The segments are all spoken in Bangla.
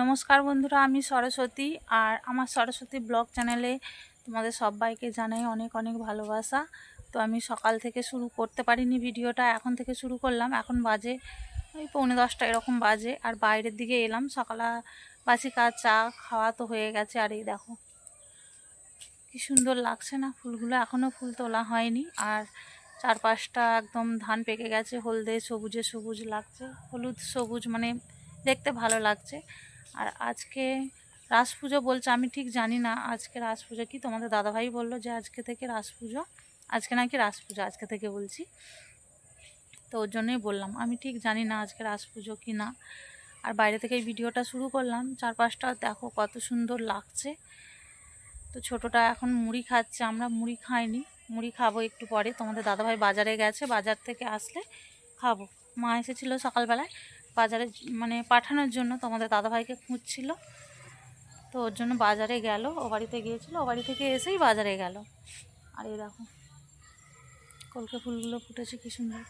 নমস্কার বন্ধুরা, আমি সরস্বতী আর আমার সরস্বতী ব্লগ চ্যানেলে তোমাদের সবাইকে জানাই অনেক অনেক ভালোবাসা। তো আমি সকাল থেকে শুরু করতে পারিনি ভিডিওটা, এখন থেকে শুরু করলাম। এখন বাজে ওই পৌনে দশটা এরকম বাজে আর বাইরের দিকে এলাম। সকালা বাসি কাজ, চা খাওয়া তো হয়ে গেছে আর এই দেখো কি সুন্দর লাগছে না ফুলগুলো। এখনও ফুল তোলা হয়নি আর চারপাশটা একদম ধান পেকে গেছে, হলদে সবুজে সবুজ লাগছে, হলুদ সবুজ মানে দেখতে ভালো লাগছে। আর আজকে রাস পুজো বলছে, আমি ঠিক জানি না আজকে রাস পুজো কি। তোমাদের দাদাভাই বলল যে আজকে থেকে রাস পুজো আজকে নাকি রাস পুজো আজকে থেকে বলছি। তো ওর জন্যই বললাম, আমি ঠিক জানি না আজকে রাস পুজো কি না। আর বাইরে থেকে এই ভিডিওটা শুরু করলাম, চারপাশটা দেখো কত সুন্দর লাগছে। তো ছোটোটা এখন মুড়ি খাচ্ছে, আমরা মুড়ি খাইনি, মুড়ি খাব একটু পরে। তোমাদের দাদাভাই বাজারে গেছে, বাজার থেকে আসলে খাব। মা এসেছিল সকালবেলায় বাজারে মানে পাঠানোর জন্য তোমাদের দাদাভাইকে খুঁজছিল। তো ওর জন্য বাজারে গেল, ও বাড়িতে গিয়েছিল, ও বাড়ি থেকে এসেই বাজারে গেল। আর এই দেখো, কলকে ফুলগুলো ফুটেছে কি সুন্দর।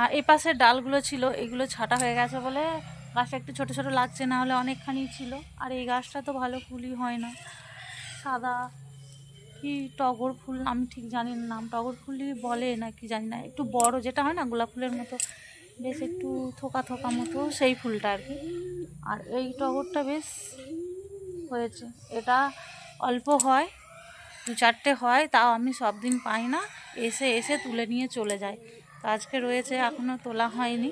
আর এই পাশের ডালগুলো ছিল, এগুলো ছাটা হয়ে গেছে বলে গাছটা একটু ছোট ছোট লাগছে, না হলে অনেকখানি ছিল। আর এই গাছটা তো ভালো ফুলই হয় না। সাদা কি টগর ফুল, আমি ঠিক জানি না, নাম টগর ফুলই বলে না কি জানি না। একটু বড়, যেটা হয় না, গোলাপ ফুলের মতো। বেশ একটু থোকা থোকা মতো সেই ফুলটা আর কি। আর এই টগরটা বেশ হয়েছে। এটা অল্প হয়, দু চারটে হয়, তাও আমি সব দিন পাই না। এসে এসে তুলে নিয়ে চলে যায়। তো আজকে রয়েছে এখনও তোলা হয়নি।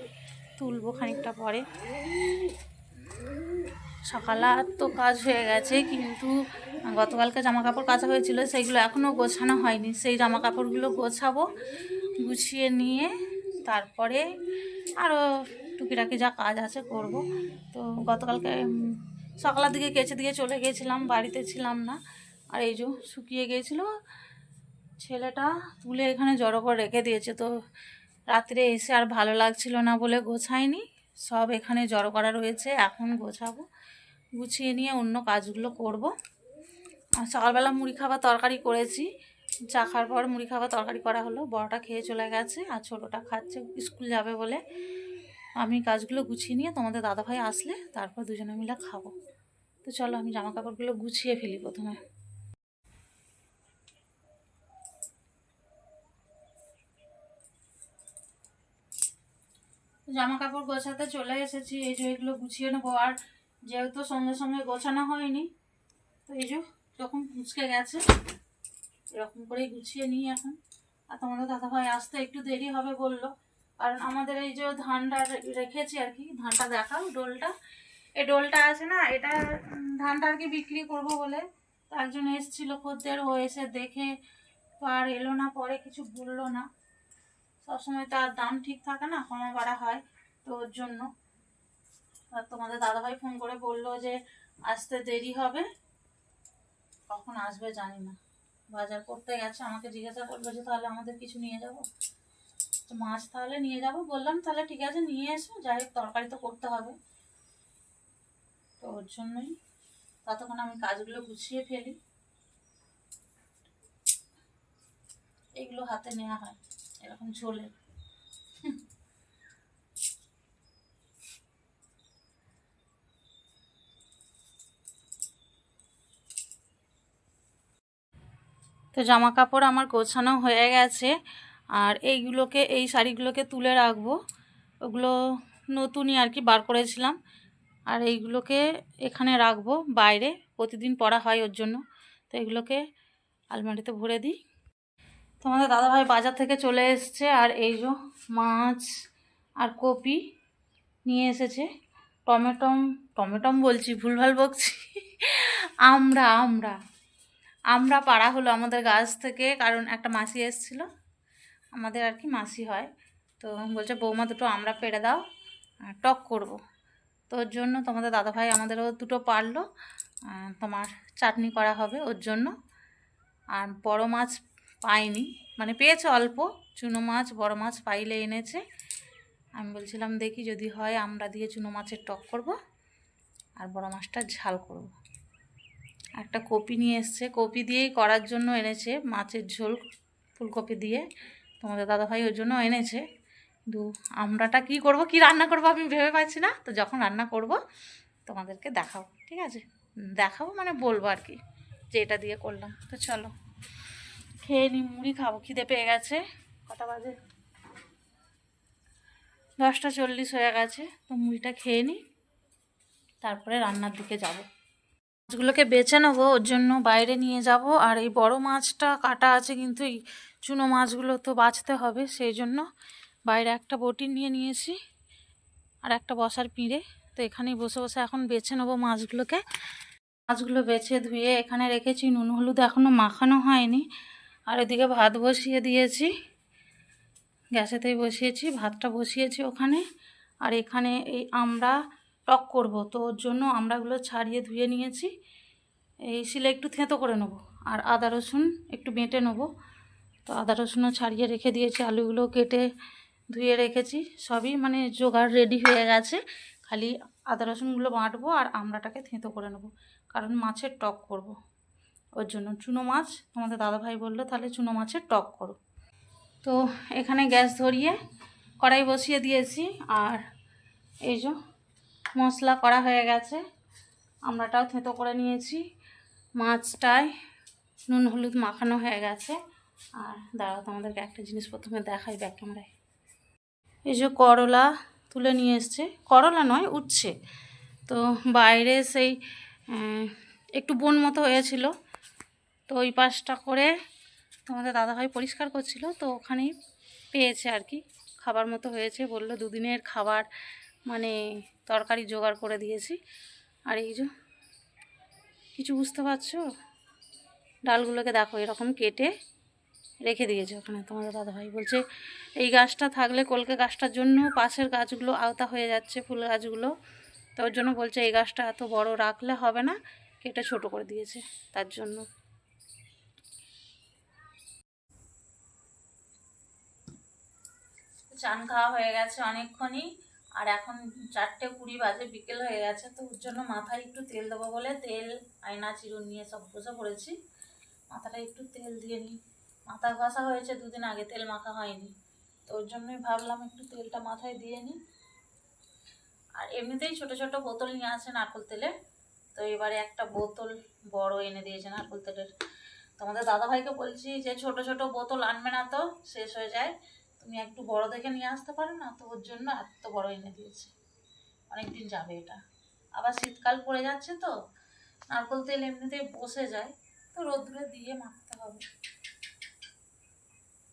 তুলবো খানিকটা পরে। সকালার তো কাজ হয়ে গেছে, কিন্তু গতকালকে জামা কাপড় কাচা হয়েছিল, সেইগুলো এখনও গোছানো হয়নি। সেই জামা কাপড়গুলো গোছাবো, গুছিয়ে নিয়ে তারপরে আরও টুকিটাকি যা কাজ আছে করব। তো গতকালকে সকালের দিকে কেচে দিয়ে চলে গিয়েছিলাম, বাড়িতে ছিলাম না। আর এই যে শুকিয়ে গিয়েছিল, ছেলেটা তুলে এখানে জড়ো করে রেখে দিয়েছে। তো রাত্রে এসে আর ভালো লাগছিল না বলে গোছায়নি। সব এখানে জড়ো করা রয়েছে, এখন গোছাবো। গুছিয়ে নিয়ে অন্য কাজগুলো করব। আর সকালবেলা মুড়ি খাবার তরকারি করেছি। চা খাওয়ার পর মুড়ি খাওয়া তরকারি করা হলো। বড়টা খেয়ে চলে গেছে আর ছোটোটা খাচ্ছে, স্কুল যাবে বলে। আমি কাজগুলো গুছিয়ে নিয়ে তোমাদের দাদাভাই আসলে তারপর দুজনে মিলে খাব। তো চলো আমি জামা কাপড়গুলো গুছিয়ে ফেলি প্রথমে। জামা কাপড় গোছাতে চলে এসেছি। এই যে এগুলো গুছিয়ে নেব। আর যেহেতু সঙ্গে সঙ্গে গোছানো হয়নি, তো এই যে যখন কুচকে গেছে এরকম করেই গুছিয়ে নিই এখন। আর তোমাদের দাদাভাই আসতে একটু দেরি হবে বলল। কারণ আমাদের এই যে ধানটা রেখেছি আর কি, ধানটা দেখাও ডোলটা। এই ডোলটা আছে না, এটা ধানটা আর কি বিক্রি করব বলে। একজন এসেছিল খদ্দের, ও এসে দেখে আর এলো না, পরে কিছু বলল না। সবসময় তো আর দাম ঠিক থাকে না কমা বাড়া হয় তো ওর জন্য। আর তোমাদের দাদাভাই ফোন করে বলল যে, আসতে দেরি হবে। কখন আসবে জানি না। বাজার করতে গেছে, আমাকে জিজ্ঞাসা করল যে তাহলে আমাদের কিছু নিয়ে যাব? তো মাছ তাহলে নিয়ে যাব? বললাম, তাহলে ঠিক আছে, নিয়ে এসো, যাই হোক, তরকারি তো করতে হবে। তো ওর জন্যই ততক্ষণ আমি কাজগুলো গুছিয়ে ফেলি। এগুলো হাতে নেওয়া হয়, এরকম ঝোলে তো জামা কাপড় আমার গোছানো হয়ে গেছে। আর এইগুলোকে, এই শাড়িগুলোকে তুলে রাখব। ওগুলো নতুনই আর কি বার করেছিলাম। আর এইগুলোকে এখানে রাখব বাইরে। প্রতিদিন পরা হয় ওর জন্য। তো এগুলোকে আলমারিতে ভরে দিই। তোমাদের দাদাভাই বাজার থেকে চলে এসছে। আর এই যে মাছ আর কপি নিয়ে এসেছে। টমেটম টমেটম বলছি, ভুলভাল বকছি। আমরা আমরা। আমরা পাড়া হলো আমাদের গাছ থেকে, কারণ একটা মাসি এসেছিল। আমাদের আর কি মাসি হয়। তো বলছে, বৌমা দুটো আমরা পেড়ে দাও টক করব। তো ওর জন্য তোমাদের দাদাভাই আমাদেরও দুটো পারল। তোমার চাটনি করা হবে ওর জন্য। আর বড় মাছ পাইনি। মানে পেয়েছে অল্প, চুনো মাছ, বড় মাছ পাইলে এনেছে। আমি বলছিলাম, দেখি যদি হয়, আমরা দিয়ে চুনো মাছের টক করব, আর বড় মাছটা ঝাল করব। একটা কপি নিয়ে এসছে। কপি দিয়েই করার জন্য এনেছে মাছের ঝোল, ফুলকপি দিয়ে। তোমাদের দাদাভাই ওর জন্য এনেছে। কিন্তু আমরাটা কি করব, কি রান্না করব আমি ভেবে পাচ্ছি না। তো যখন রান্না করব, তোমাদেরকে দেখাবো ঠিক আছে? দেখাবো মানে বলব আর কি, যে এটা দিয়ে করলাম। তো চলো, খেয়ে নি মুড়ি খাব, খিদে পেয়ে গেছে। কটা বাজে? দশটা চল্লিশ হয়ে গেছে। তো মুড়িটা খেয়ে নিই, তারপরে রান্নার দিকে যাব। মাছগুলোকে বেছে নেব, ওর জন্য বাইরে নিয়ে যাব। আর এই বড় মাছটা কাটা আছে কিন্তু এই চুনো মাছগুলো তো বাঁচতে হবে, সেই জন্য বাইরে একটা বটি নিয়ে নিয়েছি আর একটা বসার পিঁড়ে। তো এখানেই বসে বসে এখন বেছে নেব মাছগুলোকে। মাছগুলো বেছে ধুয়ে এখানে রেখেছি, নুন, হলুদ এখনও মাখানো হয়নি। আর এদিকে ভাত বসিয়ে দিয়েছি, গ্যাসেতেই বসিয়েছি, ভাতটা বসিয়েছি ওখানে। আর এখানে এই আমরা টক করব। তো ওর জন্য আমড়াগুলো ছাড়িয়ে ধুয়ে নিয়েছি। এই শিলে একটু থেঁতো করে নেব। আর আদা রসুন একটু বেটে নেব। তো আদা রসুনও ছাড়িয়ে রেখে দিয়েছি। আলুগুলো কেটে ধুয়ে রেখেছি। সবই মানে জোগাড় রেডি হয়ে গেছে। খালি আদা রসুনগুলো বাঁটবো আর আমড়াটাকে থেঁতো করে নেব। কারণ মাছের টক করব। ওর জন্য চুনো মাছ। তোমাদের দাদাভাই বলল, তাহলে চুনো মাছের টক করো। তো এখানে গ্যাস ধরিয়ে কড়াই বসিয়ে দিয়েছি। আর এই যে মশলা করা হয়ে গেছে। আমরাটাও থেঁতো করে নিয়েছি। মাছটায় নুন, হলুদ মাখানো হয়ে গেছে। আর দাঁড়াও, তোমাদেরকে একটা জিনিস প্রথমে দেখাই ব্যাক ক্যামেরায়। এই যে করলা তুলে নিয়ে এসছে। করলা নয় উঠছে তো বাইরে সেই একটু বন মতো হয়েছিল। তো ওই পাশটা করে তোমাদের দাদাভাই পরিষ্কার করছিল। তো ওখানেই পেয়েছে আর কি। খাবার মতো হয়েছে, বলল দুদিনের খাবার। মানে তরকারি জোগাড় করে দিয়েছি। আর এই যে, কিছু বুঝতে পারছ? ডালগুলোকে দেখো, এরকম কেটে রেখে দিয়েছে ওখানে তোমাদের দাদাভাই। বলছে, এই গাছটা থাকলে কলকে গাছটার জন্য পাশের গাছগুলো আওতা হয়ে যাচ্ছে, ফুল গাছগুলো। তো ওর জন্য বলছে, এই গাছটা এত বড় রাখলে হবে না, কেটে ছোট করে দিয়েছে, তার জন্য। চান খাওয়া হয়ে গেছে অনেকক্ষণই। আর এখন চারটে কুড়ি বাজে, বিকেল হয়ে গেছে, তো ওর জন্য মাথায় একটু তেল দেবো বলে তেল, আয়না, চিরুন নিয়ে সব বসে পড়েছি। মাথাটা একটু তেল দিয়ে নিই। মাথা ঘষা হয়েছে, দুদিন আগে তেল মাখা হয়নি। তো ওর জন্যই ভাবলাম একটু তেলটা মাথায় দিয়ে নিই। আর এমনিতেই ছোট ছোট বোতল নিয়ে আসে নারকোল তেলের তো এবারে একটা বোতল বড় এনে দিয়েছে নারকোল তেলের। তোমাদের দাদাভাইকে বলছি যে ছোট ছোট বোতল আনবে না তো, শেষ হয়ে যায়। তুমি একটু বড় দেখে নিয়ে আসতে পারো না? তো ওর জন্য এত বড় এনে দিয়েছে। অনেকদিন যাবে এটা। আবার শীতকাল পড়ে যাচ্ছে তো, নারকল তেল এমনিতেই বসে যায়। তো রোদ্দুরে দিয়ে মাখতে হবে।